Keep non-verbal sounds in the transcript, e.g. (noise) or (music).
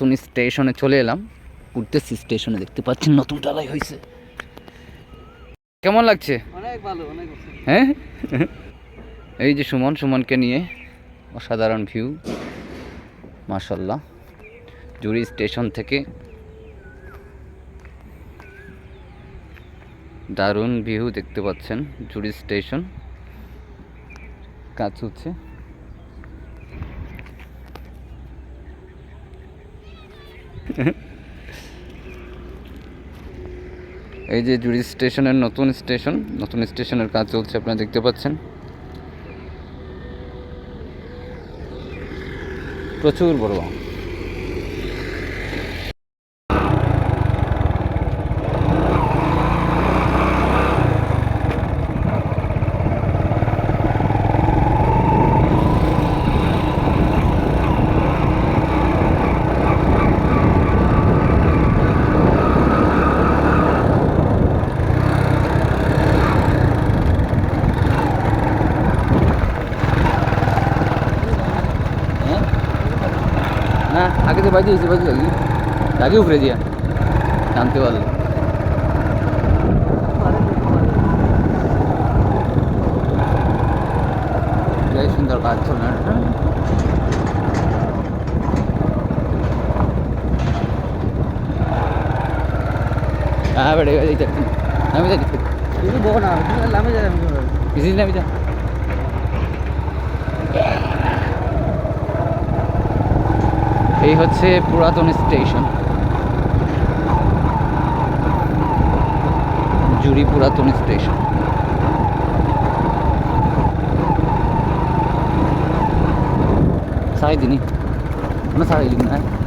তুমি স্টেশনে চলে এলাম। উঠতেছি স্টেশনে দেখতে পাচ্ছেন নতুন ডালাই হয়েছে কেমন লাগছে? অনেক ভালো অনেক হ্যাঁ? এই যে সুমন সুমনকে নিয়ে অসাধারণ ভিউ মাশাল্লাহ জুড়ি স্টেশন থেকে দারুণ ভিউ দেখতে পাচ্ছেন জুড়ি স্টেশন। কাজ হচ্ছে (laughs) এই যে জুড়ি স্টেশনের নতুন স্টেশন, নতুন স্টেশনের কাজ চলছে, আপনারা দেখতে পাচ্ছেন। প্রচুর বড় না আগে তো বাজি লাগি আগে উপরে দিয়া। জানতে পারল সুন্দর কাজ চলে। হ্যাঁ বেড়ে গেছে আমি যাই তুমি বো না তুমি লামে যাবে আমি কীভাবে? এই হচ্ছে পুরাতন স্টেশন। জুড়ি পুরাতন স্টেশন। সারাই দিনই আমরা সারাই দিন না।